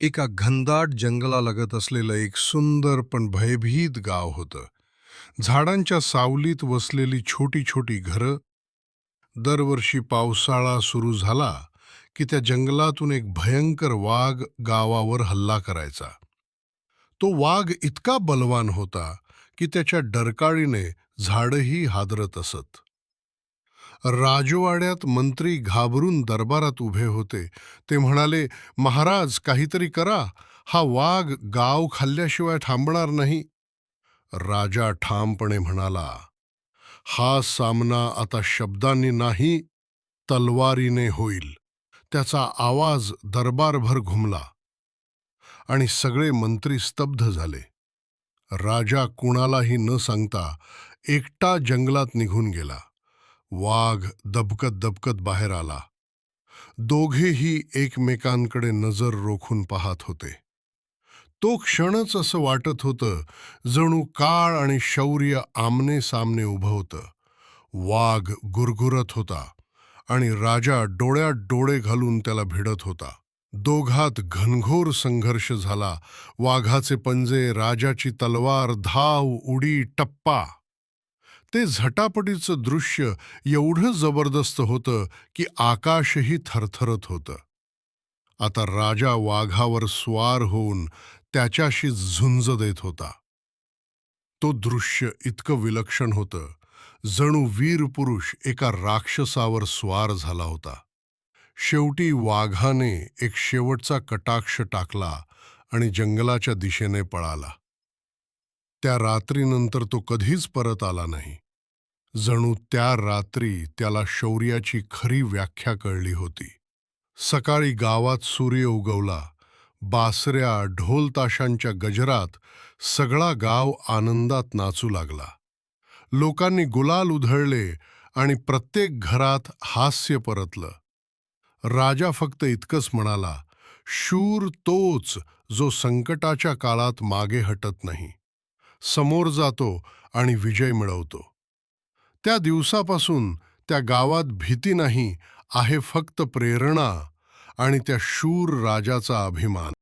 एका घनदाट जंगलालगत असलेलं एक सुंदर पण भयभीत गाव होतं. झाडांच्या सावलीत वसलेली छोटी छोटी घरं. दरवर्षी पावसाळा सुरू झाला की त्या जंगलातून एक भयंकर वाघ गावावर हल्ला करायचा. तो वाघ इतका बलवान होता की त्याच्या डरकाळीने झाडंही हादरत असत. राजवाड्यात मंत्री घाबरून दरबारात उभे होते. ते म्हणाले महाराज काहीतरी करा. हा वाघ गाव खाल्ल्याशिवाय थांबणार नाही. राजा ठामपणे म्हणाला हा सामना आता शब्दांनी नाही तलवारीने होईल. त्याचा आवाज दरबारभर घुमला. आणि सगळे मंत्री स्तब्ध झाले. राजा कुणालाही न सांगता एकटा जंगलात निघून गेला. वाघ दबकत दबकत बाहेर आला. दोघेही एकमेकांकडे नजर रोखून पाहत होते. तो क्षणच असं वाटत होतं जणू काळ आणि शौर्य आमने सामने उभं होतं. वाघ गुरगुरत होता आणि राजा डोळ्यात डोळे घालून त्याला भिडत होता. दोघात घनघोर संघर्ष झाला. वाघाचे पंजे राजाची तलवार धाव उडी टप्पा. ते झटापटीचं दृश्य एवढं जबरदस्त होतं की आकाशही थरथरत होतं. आता राजा वाघावर स्वार होऊन त्याच्याशी झुंज देत होता. तो दृश्य इतकं विलक्षण होतं. जणू वीर पुरुष एका राक्षसावर स्वार झाला होता. शेवटी वाघाने एक शेवटचा कटाक्ष टाकला आणि जंगलाच्या दिशेने पळाला. त्या रात्रीनंतर तो कधीच परत आला नाही. जणू त्या रात्री त्याला शौर्याची खरी व्याख्या कळली होती. सकाळी गावात सूर्य उगवला. बासऱ्या ढोलताशांच्या गजरात सगळा गाव आनंदात नाचू लागला. लोकांनी गुलाल उधळले आणि प्रत्येक घरात हास्य परतलं. राजा फक्त इतकंच म्हणाला शूर तोच जो संकटाच्या काळात मागे हटत नाही. समोर जातो आणि विजय मिळवतो. त्या दिवसापासून त्या गावात भीती नाही आहे फक्त प्रेरणा आणि त्या शूर राजाचा अभिमान.